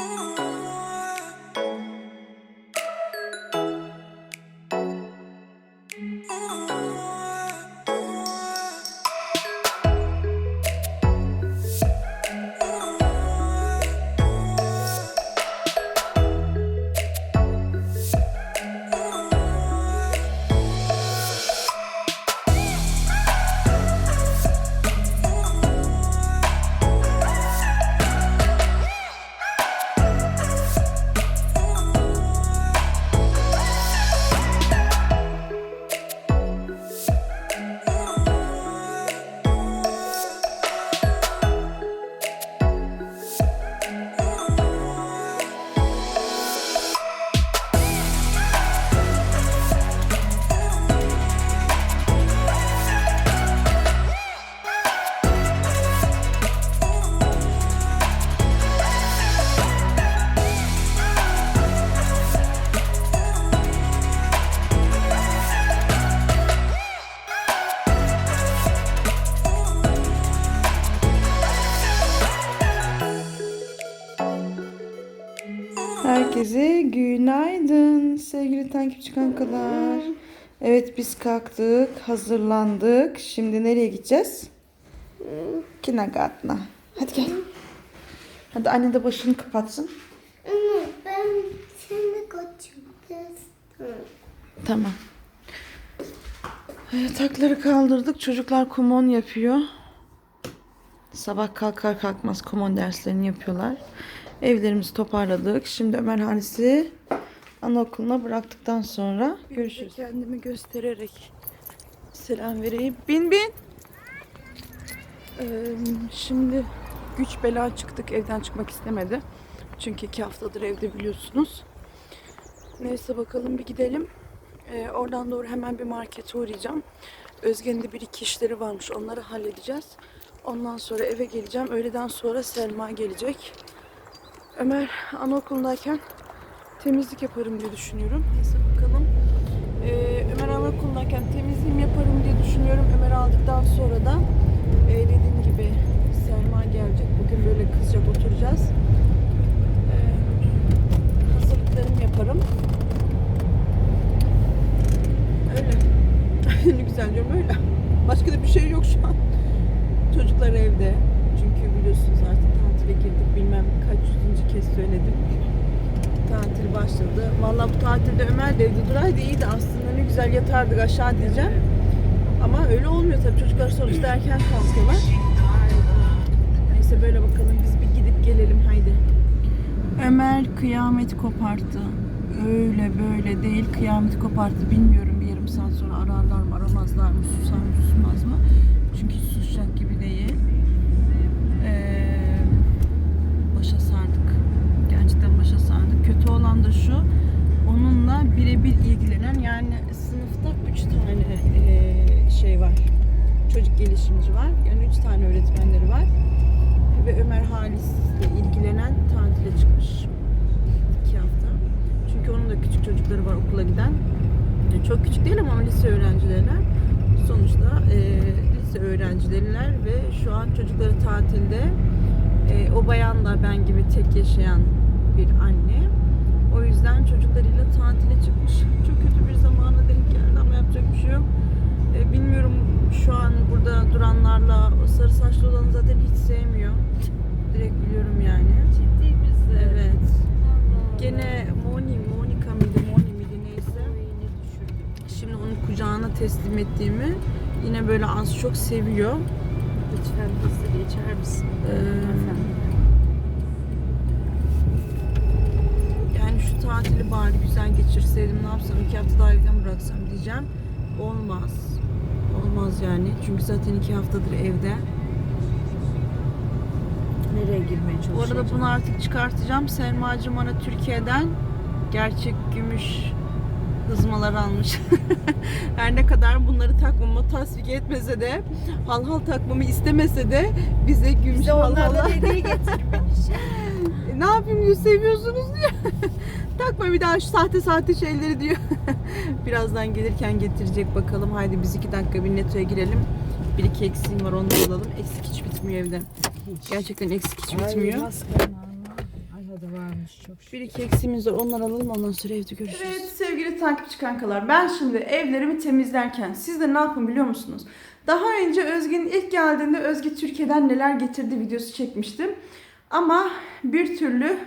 Ooh. Herkese günaydın sevgili takipçi kankalar. Evet biz kalktık, hazırlandık. Şimdi nereye gideceğiz? Kindergarten'a. Hadi gel. Hadi anne de başını kapatsın. Ama ben seni kaçırdım. Tamam. Yatakları kaldırdık. Çocuklar kumon yapıyor. Sabah kalkar kalkmaz kumon derslerini yapıyorlar. Evlerimizi toparladık. Şimdi Ömer Hanis'i anaokuluna bıraktıktan sonra görüşürüz. Kendimi göstererek selam vereyim. Bin bin. Ee, şimdi güç bela çıktık. Evden çıkmak istemedi. Çünkü iki haftadır evde biliyorsunuz. Neyse bakalım bir gidelim. Ee, oradan doğru hemen bir markete uğrayacağım. Özge'nin de bir iki işleri varmış. Onları halledeceğiz. Ondan sonra eve geleceğim. Öğleden sonra Selma gelecek. Ömer anaokulundayken temizlik yaparım diye düşünüyorum. Neyse bakalım. Ee, Ömer anaokulundayken temizliğimi yaparım diye düşünüyorum. Ömer aldıktan sonra da e, dediğim gibi Selma gelecek. Bugün böyle kızcak oturacağız. Ee, hazırlıklarımı yaparım. Öyle. ne güzel diyorum öyle. Başka da bir şey yok şu an. Çocuklar evde. Çünkü biliyorsunuz artık tatile girdik. Bilmem kaç yüzüncü kez söyledim. Tatil başladı. Vallahi bu tatilde Ömer de evde duraydı iyiydi aslında. Ne güzel yatardık aşağı diyeceğim. Ama öyle olmuyor tabii. Çocuklar sonuçta erken kalkıyorlar. Neyse böyle bakalım. Biz bir gidip gelelim haydi. Ömer kıyamet koparttı. Öyle böyle değil kıyamet koparttı. Bilmiyorum bir yarım saat sonra ararlar mı aramazlar mı susar mı susmaz mı? Çünkü susacak gibi değil. Ee, başa sardık. Gerçekten başa sardık. Kötü olan da şu. Onunla birebir ilgilenen yani sınıfta üç tane ee, şey var. Çocuk gelişimci var. Yani üç tane öğretmenleri var. Ve Ömer Halis'le ilgilenen tatile çıkmış. iki hafta. Çünkü onun da küçük çocukları var okula giden. Yani çok küçük değil ama lise öğrencileriler. Sonuçta e, lise öğrencileriler ve şu an çocukları tatilde. E, o bayan da ben gibi tek yaşayan bir anne. O yüzden çocuklarıyla tatile çıkmış. Çok kötü bir zamana denk geldi ama yapacak bir şey yok. E, bilmiyorum şu an burada duranlarla o sarı saçlı olanı zaten hiç sevmiyor. Direkt biliyorum yani. Ciddi misin? Evet. Gene Moni, Monika mıydı, Moni miydi neyse. Şimdi onu kucağına teslim ettiğimi yine böyle az çok seviyor. Lütfen bizleri içer misin? Ee, yani şu tatili bari güzel geçirseydim ne yapsam iki hafta daha evden bıraksam diyeceğim. Olmaz. Olmaz yani. Çünkü zaten iki haftadır evde. Nereye girmeye Bu çalışıyorsun? arada bunu artık çıkartacağım. Selma'cığım bana Türkiye'den gerçek gümüş hızmalar almış. Her ne kadar bunları takmamı tasvik etmese de, hal hal takmamı istemese de bize gümüş Bize hal onlardan hediye getirmiş. E, ne yapayım diyor seviyorsunuz diyor. Takma bir daha şu sahte sahte şeyleri diyor. Birazdan gelirken getirecek bakalım. Haydi biz iki dakika bir netoya girelim. Bir iki eksiğim var onları alalım. Eksik hiç bitmiyor evde. Gerçekten eksik hiç bitmiyor. Ay, maskara, Ay Çok şükür. Bir iki eksiğimiz var. Onları alalım ondan sonra evde görüşürüz. Evet sevgili takipçi kankalar ben şimdi evlerimi temizlerken siz de ne yapın biliyor musunuz? Daha önce Özge'nin ilk geldiğinde Özge Türkiye'den neler getirdi videosu çekmiştim. Ama bir türlü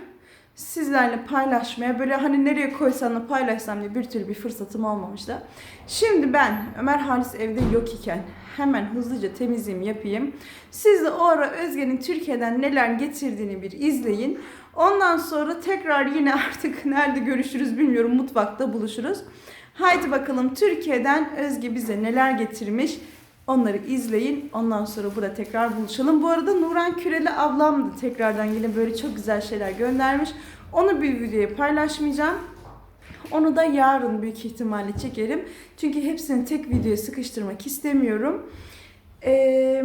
sizlerle paylaşmaya böyle hani nereye koysam da paylaşsam diye bir türlü bir fırsatım olmamıştı. Şimdi ben Ömer Halis evde yok iken hemen hızlıca temizliğimi yapayım. Siz de o ara Özge'nin Türkiye'den neler getirdiğini bir izleyin. Ondan sonra tekrar yine artık nerede görüşürüz bilmiyorum mutfakta buluşuruz. Haydi bakalım Türkiye'den Özge bize neler getirmiş. Onları izleyin. Ondan sonra burada tekrar buluşalım. Bu arada Nuran Küreli ablam da tekrardan yine böyle çok güzel şeyler göndermiş. Onu bir videoya paylaşmayacağım. Onu da yarın büyük ihtimalle çekerim. Çünkü hepsini tek videoya sıkıştırmak istemiyorum. Ee,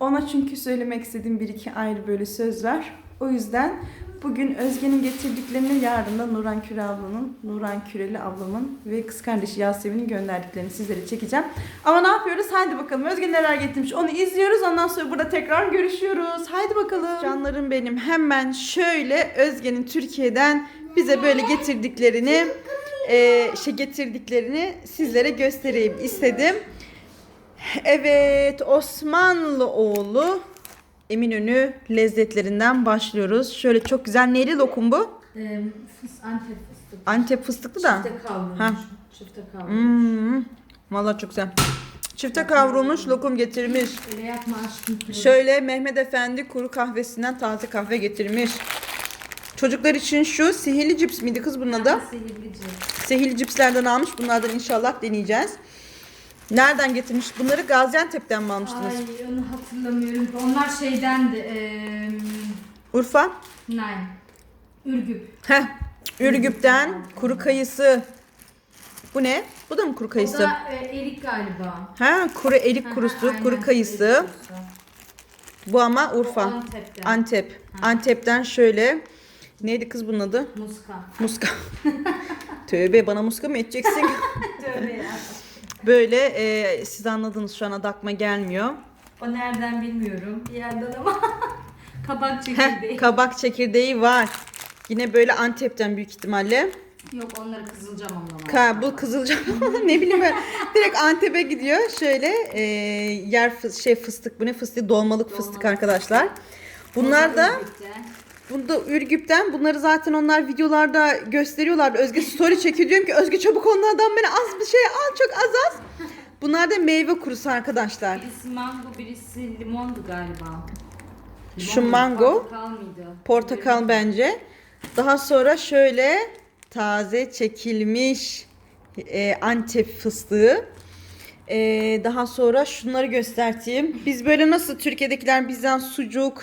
ona çünkü söylemek istediğim bir iki ayrı böyle söz var. O yüzden bugün Özge'nin getirdiklerini yarın da Nuran Küre ablanın, Nuran Küreli ablamın ve kız kardeşi Yasemin'in gönderdiklerini sizlere çekeceğim. Ama ne yapıyoruz? Haydi bakalım Özge neler getirmiş onu izliyoruz. Ondan sonra burada tekrar görüşüyoruz. Haydi bakalım. Canlarım benim hemen şöyle Özge'nin Türkiye'den bize böyle getirdiklerini e, şey getirdiklerini sizlere göstereyim istedim. Evet Osmanlıoğlu Eminönü lezzetlerinden başlıyoruz. Şöyle çok güzel neyli lokum bu? Ee, fıs, Antep fıstık. Antep fıstıklı da. Çifte kavrulmuş. Ha. Çifte kavrulmuş. Hmm, vallahi çok güzel. Çifte kavrulmuş lokum getirmiş. Öyle yapma aşkım. Şöyle Mehmet Efendi kuru kahvesinden taze kahve getirmiş. Çocuklar için şu sihirli cips miydi kız bunun adı? Sihirlici. Sihirli cipslerden almış. Bunlardan inşallah deneyeceğiz. Nereden getirmiş? Bunları Gaziantep'ten mi almıştınız? Ay onu hatırlamıyorum. Onlar şeydendi. Eee Urfa? nein. Ürgüp. Heh. Ürgüp'ten kuru kayısı. Bu ne? Bu da mı kuru O kayısı? da e, erik galiba. Ha, kuru erik kurusu, aynen, kuru erik kayısı. kurusu. Bu ama O Urfa. Antep'ten. Antep. Antep'ten şöyle. Neydi kız bunun adı? Muska. Muska. Tövbe bana muska mı edeceksin? Tövbe ya. Böyle e, siz anladınız şu an adı aklıma gelmiyor. O nereden bilmiyorum. Bir yerden ama. Kabak çekirdeği. kabak çekirdeği var. Yine böyle Antep'ten büyük ihtimalle. Yok onları kızılcamamla var. Ka bu kızılcam ne bileyim ben direkt Antep'e gidiyor. Şöyle e, yer fıs- şey fıstık bu ne fıstığı dolmalık fıstık Dolmalık arkadaşlar. Bunlar da. Bunda Ürgüp'ten bunları zaten onlar videolarda gösteriyorlar. Özge story çekiyor diyorum ki Özge çabuk onlardan beni az bir şey al çok az az. Bunlar da meyve kurusu arkadaşlar. Birisi mango, birisi limondu galiba. Şu Limon mu, mango, Portakal mıydı? Portakal bence. Daha sonra şöyle taze çekilmiş e, Antep fıstığı. E, daha sonra şunları göstereyim. Biz böyle nasıl Türkiye'dekiler bizden sucuk,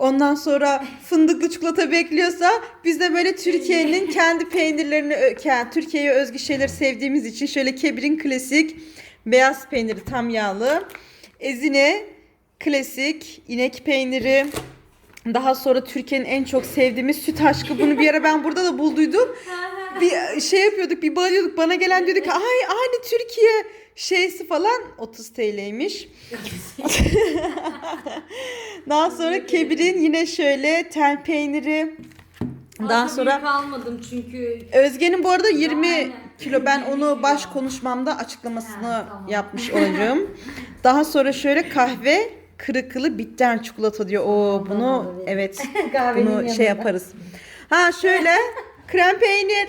ondan sonra fındıklı çikolata bekliyorsa biz de böyle Türkiye'nin kendi peynirlerini, Türkiye'ye özgü şeyleri sevdiğimiz için şöyle Kebir'in klasik beyaz peyniri tam yağlı. Ezine klasik inek peyniri. Daha sonra Türkiye'nin en çok sevdiğimiz süt aşkı. Bunu bir ara ben burada da bulduydum. Bir şey yapıyorduk, bir bağırıyorduk. Bana gelen diyorduk ay aynı Türkiye şeysi falan 30 TL'ymiş. Daha sonra Kebir'in yine şöyle tel peyniri. Daha sonra büyük almadım çünkü Özge'nin bu arada 20 Aynen. kilo. Ben 20 onu baş konuşmamda açıklamasını Ha, tamam. yapmış olacağım. Daha sonra şöyle kahve kırıklı bitter çikolata diyor. Oo bunu evet bunu şey yaparız. Ha şöyle krem peynir.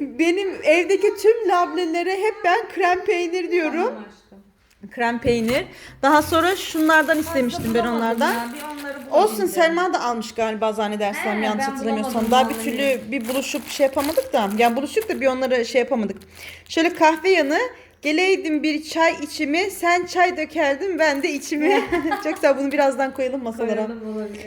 Benim evdeki tüm lablelere hep ben krem peynir diyorum. Krem peynir. Daha sonra şunlardan istemiştim ben onlardan. Olsun Selma da almış galiba zannedersem He, yanlış ben hatırlamıyorsam. bulamadım Daha bir vallahi. türlü bir buluşup şey yapamadık da. Yani buluştuk da bir onları şey yapamadık. Şöyle kahve yanı geleydim bir çay içimi sen çay dökerdin ben de içimi. Çok güzel bunu birazdan koyalım masalara. Koyalım olabilir.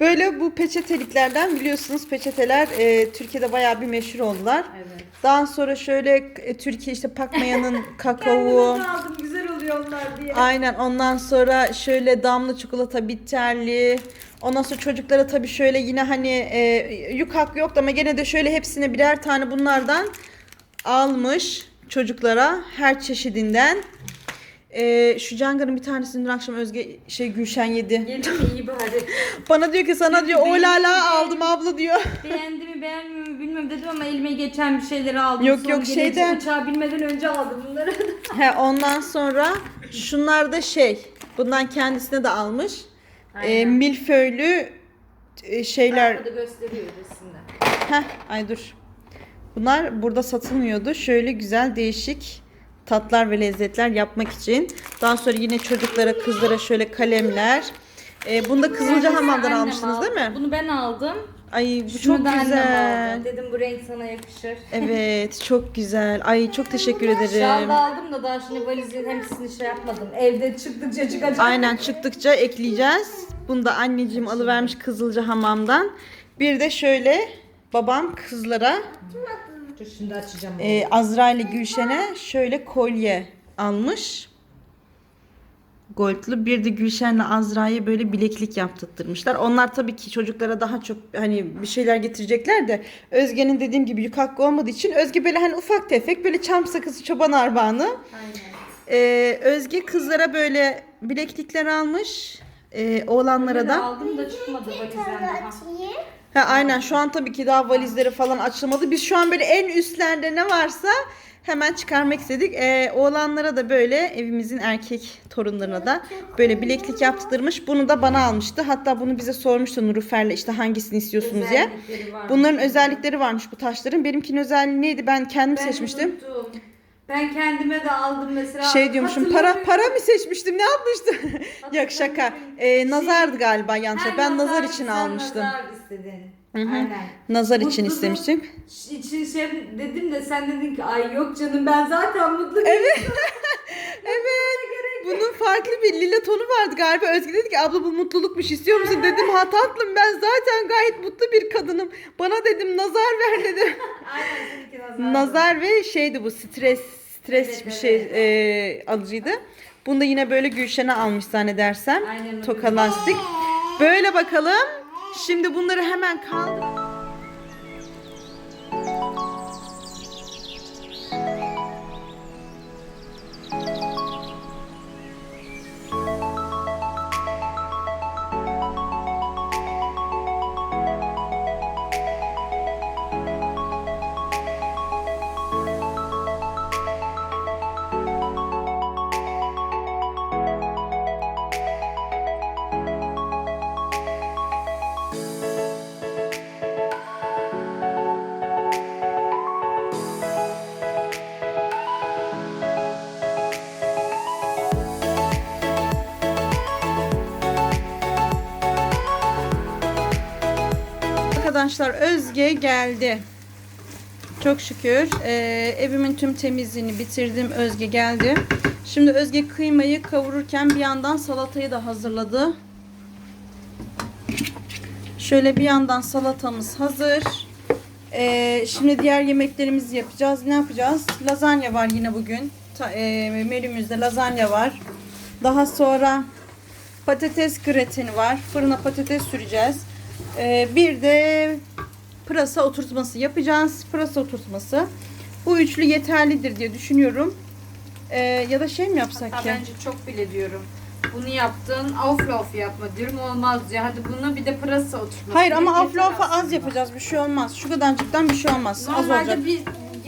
Böyle bu peçeteliklerden biliyorsunuz peçeteler e, Türkiye'de bayağı bir meşhur oldular. Evet. Daha sonra şöyle e, Türkiye işte Pakmaya'nın kakao. aldım güzel oluyor onlar diye. Aynen ondan sonra şöyle damla çikolata bitterli. Ondan sonra çocuklara tabii şöyle yine hani e, yük hakkı yoktu ama gene de şöyle hepsine birer tane bunlardan almış çocuklara her çeşidinden. Ee, şu cangarın bir tanesini dün akşam Özge şey Gülşen yedi. Yedi mi iyi bari. Bana diyor ki sana diyor o Benim- lala aldım abla diyor. Beğendi mi beğenmiyor mu bilmiyorum dedim ama elime geçen bir şeyleri aldım. Yok, Son yok, gece şeyde- Uçağa binmeden önce aldım bunları. He ondan sonra şunlar da şey bundan kendisine de almış. Ee, Aynen. milföylü e, şeyler Arkada gösteriyor resimde. Heh, ay dur. Bunlar burada satılmıyordu. Şöyle güzel değişik tatlar ve lezzetler yapmak için. Daha sonra yine çocuklara, kızlara şöyle kalemler. Ee, bunu da Kızılca Hamam'dan Annem almıştınız aldı. değil mi? Bunu ben aldım. Ay bu Şunu çok da annem güzel. aldı. Dedim bu renk sana yakışır. Evet, çok güzel. Ay çok teşekkür ederim. da aldım da daha şimdi valizin hepsini şey yapmadım. Evde çıktıkça çıkacak. Aynen çıktıkça ekleyeceğiz. Bunu da anneciğim alıvermiş Kızılca Hamam'dan. Bir de şöyle babam kızlara Dur şimdi açacağım. onu. e, Azra ile Gülşen'e şöyle kolye almış. Goldlu. Bir de Gülşen'le Azra'ya böyle bileklik yaptırtmışlar. Onlar tabii ki çocuklara daha çok hani bir şeyler getirecekler de Özge'nin dediğim gibi yük hakkı olmadığı için Özge böyle hani ufak tefek böyle çam sakızı çoban armağanı. Aynen. Ee, Özge kızlara böyle bileklikler almış. Ee, oğlanlara da. aldım da çıkmadı valizden daha. Ha, aynen şu an tabii ki daha valizleri falan açılmadı. Biz şu an böyle en üstlerde ne varsa hemen çıkarmak istedik. Ee, oğlanlara da böyle evimizin erkek torunlarına da böyle bileklik yaptırmış. Bunu da bana almıştı. Hatta bunu bize sormuştu Nurufer'le işte hangisini istiyorsunuz diye. Bunların özellikleri varmış bu taşların. Benimkinin özelliği neydi? Ben kendim Ben seçmiştim. unuttum. Ben kendime de aldım mesela. Şey diyormuşum para para mı seçmiştim ne yapmıştım? Yok şaka. Ee, nazardı galiba. Ha, Ben nazar için sen almıştım. Nazar istedin. Hı hı. Aynen. Nazar için Mutluluk istemiştim. için şey dedim de sen dedin ki ay yok canım ben zaten mutlu Evet. evet. Bunun farklı bir lila tonu vardı galiba. Özge dedi ki abla bu mutlulukmuş istiyor musun? Dedim ha tatlım ben zaten gayet mutlu bir kadınım. Bana dedim nazar ver dedim. Aynen seninki nazar. nazar ve şeydi bu stres stres Evet, bir evet. şey e, alıcıydı. Bunu da yine böyle Gülşen'e almış zannedersem. Aynen. Toka lastik. Böyle bakalım. Şimdi bunları hemen kaldır. Arkadaşlar Özge geldi. Çok şükür Ee, evimin tüm temizliğini bitirdim. Özge geldi. Şimdi Özge kıymayı kavururken bir yandan salatayı da hazırladı. Şöyle bir yandan salatamız hazır. Ee, şimdi diğer yemeklerimizi yapacağız. Ne yapacağız? Lazanya var yine bugün. Ta, e, menümüzde lazanya var. Daha sonra patates grateni var. Fırına patates süreceğiz. Ee, bir de pırasa oturtması yapacağız. Pırasa oturtması. Bu üçlü yeterlidir diye düşünüyorum. Ee, ya da şey mi yapsak Hatta ya? bence çok bile diyorum. Bunu yaptın, auflauf yapma diyorum. Olmaz diyor. Hadi bunu bir de pırasa oturtması. Hayır ama Yeter aflofa az aslında. yapacağız. Bir şey olmaz. Şu kadarcıktan bir şey olmaz. Az olacak. Normalde bir,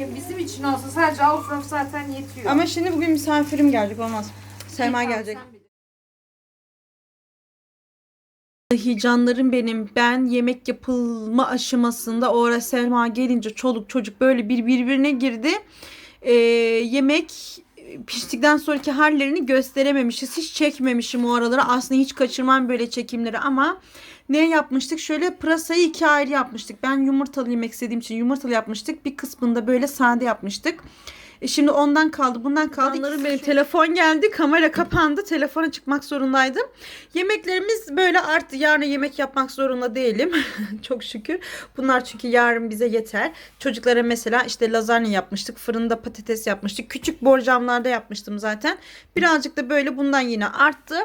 ya bizim için olsa sadece auflauf zaten yetiyor. Ama şimdi bugün misafirim gelecek olmaz. Selma gelecek. sen. Vallahi canlarım benim. Ben yemek yapılma aşamasında o ara Selma gelince çoluk çocuk böyle bir birbirine girdi. Ee, yemek piştikten sonraki hallerini gösterememişiz. Hiç çekmemişim o araları. Aslında hiç kaçırmam böyle çekimleri ama ne yapmıştık? Şöyle pırasayı iki ayrı yapmıştık. Ben yumurtalı yemek istediğim için yumurtalı yapmıştık. Bir kısmında böyle sade yapmıştık. E şimdi ondan kaldı, bundan kaldı. Canlarım benim telefon geldi, kamera kapandı. Telefona çıkmak zorundaydım. Yemeklerimiz böyle arttı. Yarın yemek yapmak zorunda değilim. Çok şükür. Bunlar çünkü yarın bize yeter. Çocuklara mesela işte lazanya yapmıştık. Fırında patates yapmıştık. Küçük borcamlarda yapmıştım zaten. Birazcık da böyle bundan yine arttı.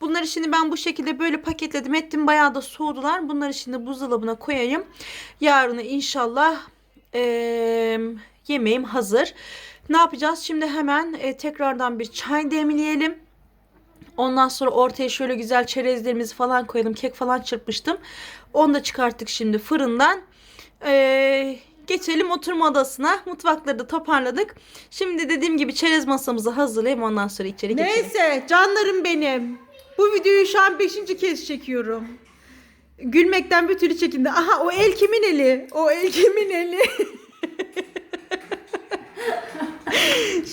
Bunları şimdi ben bu şekilde böyle paketledim ettim. Bayağı da soğudular. Bunları şimdi buzdolabına koyayım. Yarın inşallah eee, yemeğim hazır. Ne yapacağız? Şimdi hemen e, tekrardan bir çay demleyelim. Ondan sonra ortaya şöyle güzel çerezlerimizi falan koyalım. Kek falan çırpmıştım. Onu da çıkarttık şimdi fırından. Ee, geçelim oturma odasına. Mutfakları da toparladık. Şimdi dediğim gibi çerez masamızı hazırlayayım. Ondan sonra içeri geçelim. Neyse canlarım benim. Bu videoyu şu an 5. kez çekiyorum. Gülmekten bir türlü çekindi. Aha o el kimin eli? O el kimin eli?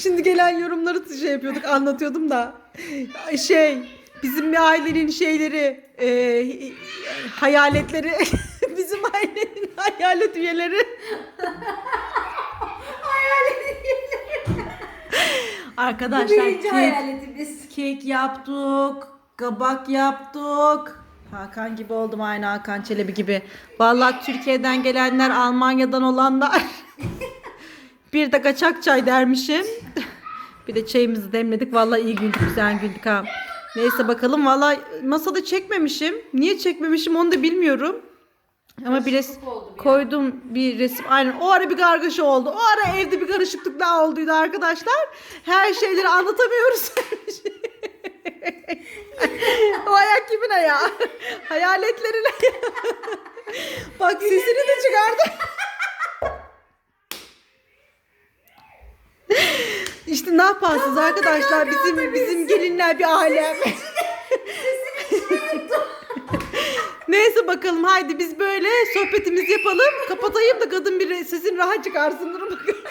Şimdi gelen yorumları şey yapıyorduk anlatıyordum da. Şey bizim bir ailenin şeyleri e, hayaletleri bizim ailenin hayalet üyeleri Arkadaşlar Birinci kek, hayaletimiz. kek yaptık, kabak yaptık. Hakan gibi oldum aynı Hakan Çelebi gibi. Vallahi Türkiye'den gelenler, Almanya'dan olanlar. bir de kaçak çay dermişim. bir de çayımızı demledik. Vallahi iyi güldük, güzel güldük ha. Neyse bakalım. Vallahi masada çekmemişim. Niye çekmemişim onu da bilmiyorum. Ama bir res- koydum bir resim. Aynen o ara bir kargaşa oldu. O ara evde bir karışıklık daha olduydu arkadaşlar. Her şeyleri anlatamıyoruz. o ayak kimin ayağı? Hayaletlerin ayağı. Bak sesini de çıkardı. İşte ne yaparsınız arkadaşlar bizim bizim gelinler bir alem. Neyse bakalım haydi biz böyle sohbetimizi yapalım. Kapatayım da kadın bir sesin rahat çıkarsın. Durun bakalım.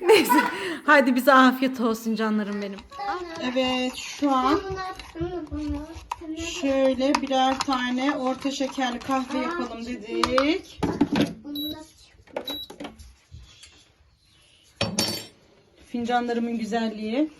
Neyse haydi bize afiyet olsun canlarım benim. Evet şu an şöyle birer tane orta şekerli kahve yapalım dedik. Fincanlarımın güzelliği.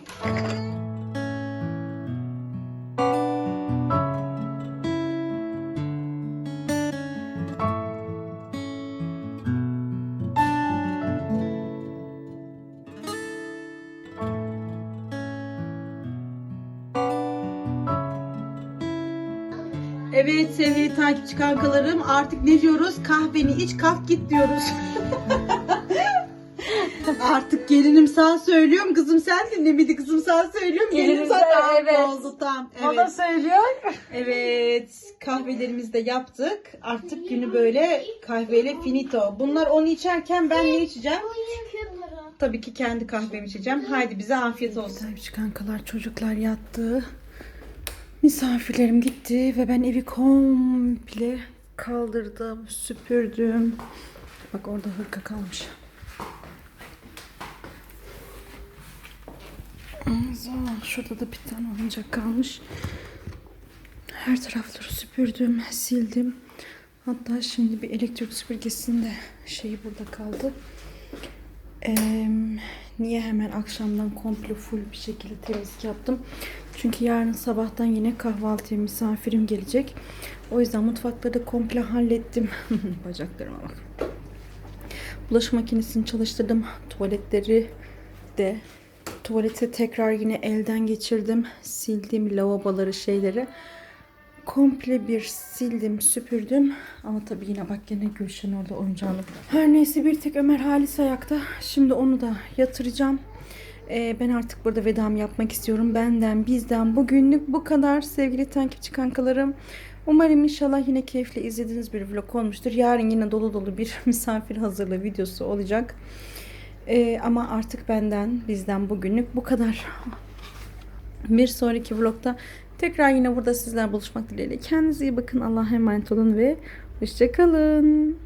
Evet sevgili takipçi kankalarım artık ne diyoruz? Kahveni iç kalk git diyoruz. artık gelinim sen söylüyorum kızım sen dinlemedi kızım sen söylüyorum gelinim Gelinim sen- Tamam, evet. oldu tam O evet. da söylüyor. Evet kahvelerimizi de yaptık artık günü böyle kahveyle finito bunlar onu içerken ben ne içeceğim? Tabii ki kendi kahvemi içeceğim. Haydi bize afiyet olsun. Takipçi kankalar çocuklar yattı. Misafirlerim gitti ve ben evi komple kaldırdım, süpürdüm. Bak orada hırka kalmış. Şurada da bir tane oyuncak kalmış. Her tarafları süpürdüm, sildim. Hatta şimdi bir elektrik süpürgesinin de şeyi burada kaldı. Eee, niye hemen akşamdan komple full bir şekilde temizlik yaptım? Çünkü yarın sabahtan yine kahvaltıya misafirim gelecek. O yüzden mutfakları da komple hallettim. Bacaklarıma bak. Bulaşık makinesini çalıştırdım. Tuvaletleri de tuvalete tekrar yine elden geçirdim. Sildim lavaboları şeyleri. Komple bir sildim, süpürdüm. Ama tabii yine bak yine Gülşen orada oyuncağını. Her neyse bir tek Ömer Halis ayakta. Şimdi onu da yatıracağım. Ee, ben artık burada vedam yapmak istiyorum. Benden, bizden bugünlük bu kadar sevgili takipçi kankalarım. Umarım inşallah yine keyifli izlediğiniz bir vlog olmuştur. Yarın yine dolu dolu bir misafir hazırlığı videosu olacak. Ee, ama artık benden, bizden bugünlük bu kadar. Bir sonraki vlogda tekrar yine burada sizler buluşmak dileğiyle. Kendinize iyi bakın. Allah'a emanet olun ve hoşçakalın.